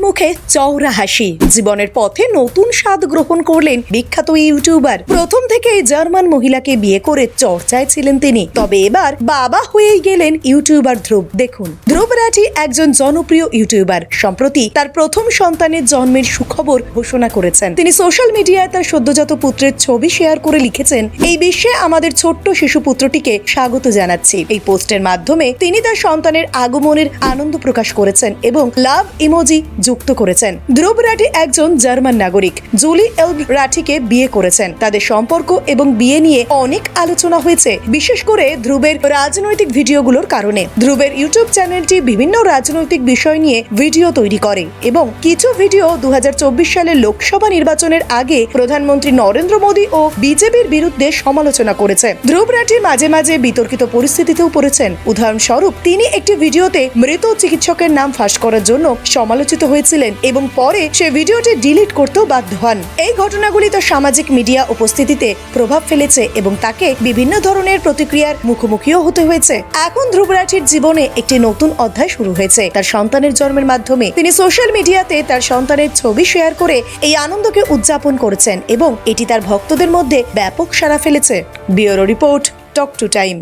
মুখে চওড়া হাসি। জীবনের পথে নতুন স্বাদ গ্রহণ করলেন বিখ্যাত ইউটিউবার। প্রথম থেকে জার্মান মহিলাকে বিয়ে করে চর্চায় ছিলেন তিনি। তবে এবার বাবা হয়েই গেলেন ইউটিউবার ধ্রুব। দেখুন, ধ্রুব রাঠি একজন জনপ্রিয় ইউটিউবার। সম্প্রতি তার প্রথম সন্তানের জন্মের সুখবর ঘোষণা করেছেন। তিনি সোশ্যাল মিডিয়ায় তার সদ্যজাত পুত্রের ছবি শেয়ার করে লিখেছেন, এই বিশ্বে আমাদের ছোট্ট শিশু পুত্রটিকে স্বাগত জানাচ্ছি। এই পোস্টের মাধ্যমে তিনি তার সন্তানের আগমনের আনন্দ প্রকাশ করেছেন এবং লাভ ইমোজি যুক্ত করেছেন। ধ্রুব রাঠি একজন জার্মান নাগরিক। জুলি এল রাঠিকে বিয়ে করেছেন। তাদের সম্পর্ক এবং বিয়ে নিয়ে অনেক আলোচনা হয়েছে, বিশেষ করে ধ্রুবের রাজনৈতিক ভিডিওগুলোর কারণে। ধ্রুবের ইউটিউব চ্যানেলটি বিভিন্ন রাজনৈতিক বিষয় নিয়ে ভিডিও তৈরি করে এবং কিছু ভিডিও দু হাজার চব্বিশ সালের লোকসভা নির্বাচনের আগে প্রধানমন্ত্রী নরেন্দ্র মোদী ও বিজেপির বিরুদ্ধে সমালোচনা করেছে। ধ্রুব রাঠি মাঝে মাঝে বিতর্কিত পরিস্থিতিতেও পড়েছেন। উদাহরণস্বরূপ, তিনি একটি ভিডিওতে মৃত চিকিৎসকের নাম ফাঁস করার জন্য সমালোচিত হয়েছিলেন এবং পরে সে ভিডিওটি ডিলিট করতেও বাধ্য হন। এই ঘটনাগুলি তার সামাজিক মিডিয়া উপস্থিতিতে প্রভাব ফেলেছে এবং তাকে বিভিন্ন ধরনের প্রতিক্রিয়ার মুখোমুখিও হতে হয়েছে। এখন ধ্রুব রাঠির জীবনে একটি নতুন অধ্যায় শুরু হয়েছে। তার সন্তানের জন্মের মাধ্যমে তিনি সোশ্যাল মিডিয়াতে তার সন্তানের ছবি শেয়ার করে এই আনন্দকে উদযাপন করেছেন এবং এটি তার ভক্তদের মধ্যে ব্যাপক সাড়া ফেলেছে। Bureau report talk to time